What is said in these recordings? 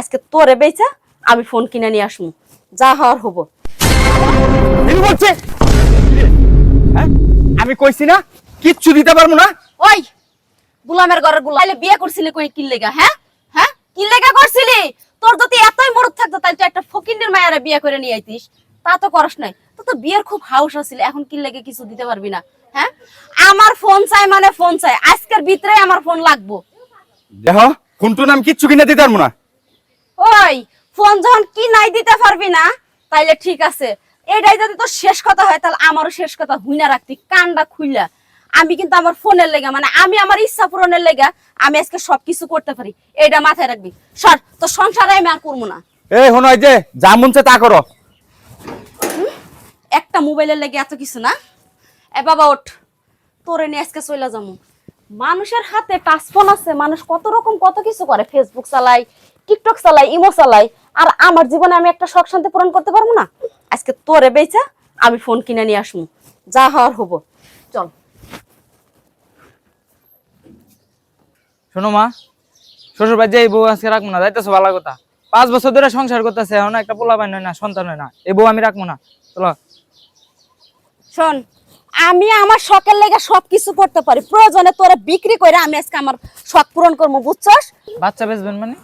আজকে তোরে বেচা আমি ফোন কিনে নিয়ে আসব যা হওয়ার হব। হ্যাঁ? আমি কইছি না কিচ্ছু দিতে পারব না। ওই গুলামের ঘরেরগুলা। তাইলে বিয়ে করছিলি কই কি লেগা হ্যাঁ? হ্যাঁ? কি লেগা করছিলি? তোর যদি এতই মরদ থাকতো তাহলে তুই একটা ফকিন্ডের মায়েরা বিয়ে করে নিয়ে আইতিস। তা তো করস নাই। তো তো বিয়ের খুব হাউস আছিল এখন কি লেগে কিছু দিতে পারবি না হ্যাঁ? আমার ফোন চাই মানে ফোন চাই। আজকের ভিতরে আমার ফোন লাগবো। দেখো ফোনটু নাম কিচ্ছু কিনে দিতে পারব না। ওই ফোন যখন কি নাই দিতে পারবি না তাইলে ঠিক আছে। এটাই যদি তোর শেষ কথা হয় তাহলে আমারও শেষ কথা হুইনা রাখতি কান্ডা খুইলা। আমি কিন্তু আমার ফোনের লেগা মানে আমি আমার ইচ্ছা পূরণের লেগা আমি আজকে সবকিছু করতে পারি। এটা মাথায় রাখবি। সর তোর সংসারে আমি আর করব না। এই হন যে যা মনছে তা করো। একটা মোবাইলের লেগে এত কিছু না? এ বাবা ওঠ। তোরে নিয়ে আজকে চলে যাব মানুষের হাতে টাচ ফোন আছে মানুষ কত রকম কত কিছু করে ফেসবুক চালায় টিকটক চালাই ইমো চালায় আর আমার জীবনে আমি একটা শখ শান্তি পূরণ করতে পারব না? আজকে তোরে বেচা আমি ফোন কিনে নিয়ে আসব যা হওয়ার হব। চল। শোনো মা শ্বশুর বাড়ি যাই বউ আজকে রাখব না যাইতেছো ভালো কথা। পাঁচ বছর ধরে সংসার করতেছে এখন একটা পোলা পাই না সন্তান হয় না এই বউ আমি রাখব না। চলো। শোন আমি আমার শখের লেগে সবকিছু করতে পারি। প্রয়োজনে তোরে বিক্রি করে আমি আজকে আমার শখ পূরণ করব বুঝছস? বাচ্চা বেচবেন মানে?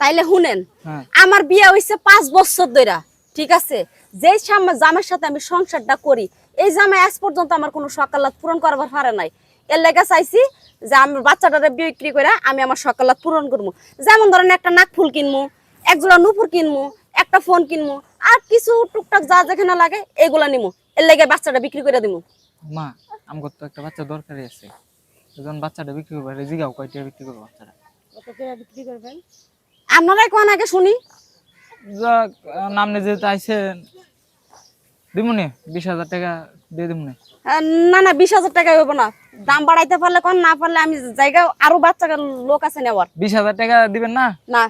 তাইলে শুনেন হ্যাঁ। আমার বিয়ে হইছে পাঁচ বছর ধরে ঠিক আছে? যে জামাইয়ের সাথে আমি সংসারটা করি এই জামাই আজ পর্যন্ত আমার কোনো সকালাত পূরণ করবার পারে নাই। এর লেগে চাইছি যে আমি বাচ্চাটারে বিক্রি করে আমি আমার সকালাত পূরণ করব যেমন ধরেন একটা নাক ফুল কিনবো এক জোড়া নুপুর কিনবো একটা ফোন কিনবো আর কিছু টুকটাক যা যেখানে লাগে এগুলা নিমু। এর লেগে বাচ্চাটা বিক্রি করে দিমু। মা আমার তো একটা বাচ্চা দরকারই আছে। যখন বাচ্চাটা বিক্রি করব জিগাও কয়টা বিক্রি করব বাচ্চাটা? বিক্রি করবেন? আপনারাই কোন আগে শুনি? যাক নামনে যেহেতু আইসেন দিমুনি বিশ হাজার টাকা দিয়ে দিমুনি। না না বিশ হাজার টাকা হইব না। দাম বাড়াইতে পারলে কোন না পারলে আমি জায়গা আরও বাচ্চা লোক আছে নেওয়ার। বিশ হাজার টাকা দিবেন না? না।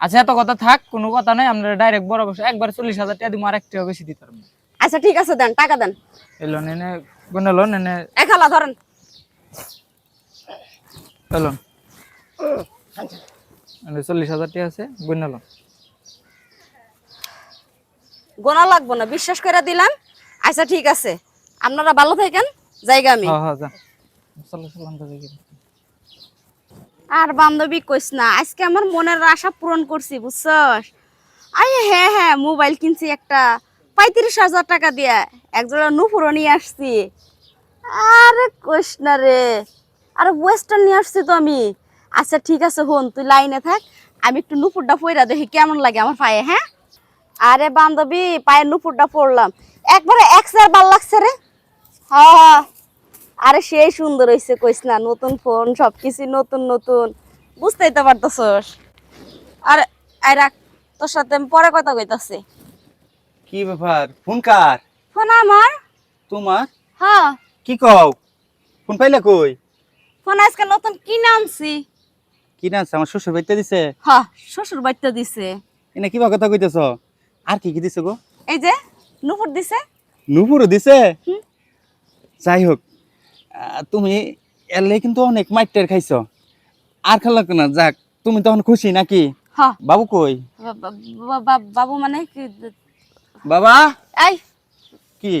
আচ্ছা এত কথা থাক কোনো কথা নাই আমরা ডাইরেক্ট বড় বসে একবার চল্লিশ হাজার টাকা দিব আর একটা বেশি দিতে পারব আচ্ছা ঠিক আছে দেন টাকা দেন। এলো নেনে গুনে লোন এনে এক হালা ধরেন। এলো। চল্লিশ হাজার টাকা আছে গুনে লোন। গোনা লাগবো না বিশ্বাস করে দিলাম। আচ্ছা ঠিক আছে। আপনারা ভালো থাকেন জায়গা আমি। হ্যাঁ হ্যাঁ। আর বান্ধবী কইস না আজকে আমার মনের আশা পূরণ করছি বুঝছস? আই হ্যাঁ হ্যাঁ মোবাইল কিনছি একটা পঁয়ত্রিশ হাজার টাকা দিয়ে একজোড়া নুপুরও নিয়ে আসছি। আরে কইস না রে আরে ওয়েস্টার্ন নিয়ে আসছি তো আমি। আচ্ছা ঠিক আছে হন তুই লাইনে থাক। আমি একটু নুপুরটা পইরা দেখি কেমন লাগে আমার পায়ে হ্যাঁ? আরে বান্ধবী পায়ের নুপুরটা পরলাম। একবারে একসার ভালো লাগছে রে। হ্যাঁ আরে সেই সুন্দর হইছে কইস না নতুন ফোন সবকিছু নতুন নতুন। বুঝতেই তো পারতেছস। আরে আই রাখ তোর সাথে আমি পরে কথা কইতাছি। কি ব্যাপার? ফোন কার? ফোন আমার। তোমার? হ্যাঁ। কি কও? ফোন পাইলা কই? ফোন আজকে নতুন কি আনছি। কি না আমার শ্বশুর বাড়িতে দিছে? হ্যাঁ শ্বশুর বাড়িতে দিছে। এনে কিবা কথা কইতেছ? আর কি কি দিছে গো? এই যে নুপুর দিছে। নুপুরও দিছে? যাই হোক তুমি এলে কিন্তু অনেক মাইটের খাইছ। আর খেলা না যাক তুমি তখন খুশি নাকি? হ্যাঁ বাবু কই? বাবু মানে কি? বাবা? এই। কি?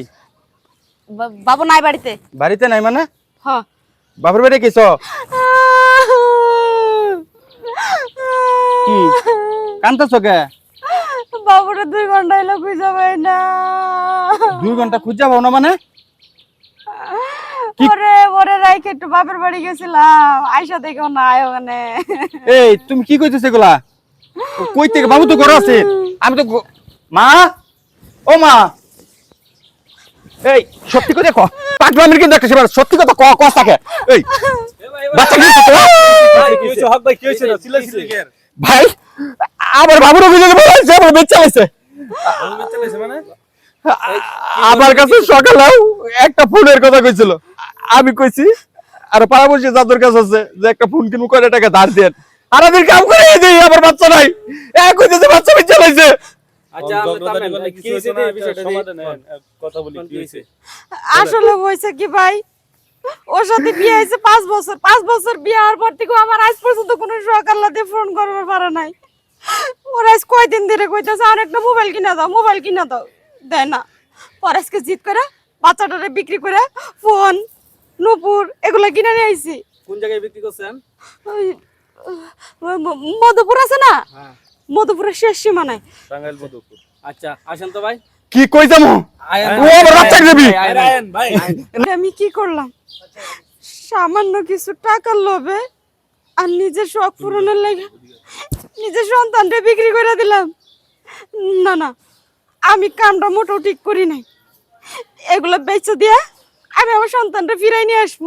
বাবু নাই বাড়িতে। বাড়িতে নাই মানে? হ্যাঁ বাবার বাড়ি গেছ? কি? কান্তাছ কে? বাবুরে দুই ঘণ্টা এলো খুঁজে পাই না। দুই ঘণ্টা খুঁজে পাও না মানে? ওরে ওরে রাইকে একটু বাপের বাড়ি গেছিলাম। আয়সা দেখো না আয় ওখানে। এই তুমি কি কইতেছ এগুলা? কই থেকে? বাবু তো ঘর আছে। আমি তো মা? ও মা! এই সত্যি কথা ক। পাগলামির কিন্তু একটা সেবার সত্যি কথা ক কস থাকে এই বাচ্চা কি হইছে তো? ভাই আবার বাবুর অভিযোগ বলেছে আমার বেচ্চা হয়েছে আমার কাছে সকালে একটা ফোনের কথা কইছিল। আমি কইছি আর পাড়াবসী যাদের কাছে আছে যে একটা ফোন কিনবো কয়টা টাকা ধার দেন? আর আমি কাম করে দিই আমার বাচ্চা নাই। এক কইতেছে বাচ্চা বেচ্চা হয়েছে আচ্ছা কথা বলি কি হয়েছে? আসলে হয়েছে কি ভাই? ওর সাথে বিয়ে হয়েছে পাঁচ বছর। পাঁচ বছর বিয়ে হওয়ার পর থেকে আমার আজ পর্যন্ত কোনো সকাল্লাতে ফোন করবার পারে নাই। ওর আজ কয়দিন ধরে কইতেছে আর একটা মোবাইল কিনা দাও মোবাইল কিনা দাও। দেয় না। পর আজকে জিত করে বাচ্চাটারে বিক্রি করে ফোন নুপুর এগুলো কিনে নিয়ে আইছি। কোন জায়গায় বিক্রি করছেন? মধুপুর আছে না? হ্যাঁ। মধুপুরের শেষ সীমানায়। টাঙ্গাইল মধুপুর। আচ্ছা আসেন তো ভাই। কি কই যাব। ও আমি কি করলাম? সামান্য কিছু টাকার লোভে আর নিজের শখ পূরণের লাগে নিজের সন্তানটা বিক্রি করে দিলাম। না না, আমি কামটা মোটেও ঠিক করি নাই। এগুলো বেচে দিয়ে আমি আমার সন্তানটা ফিরাই নিয়ে আসব।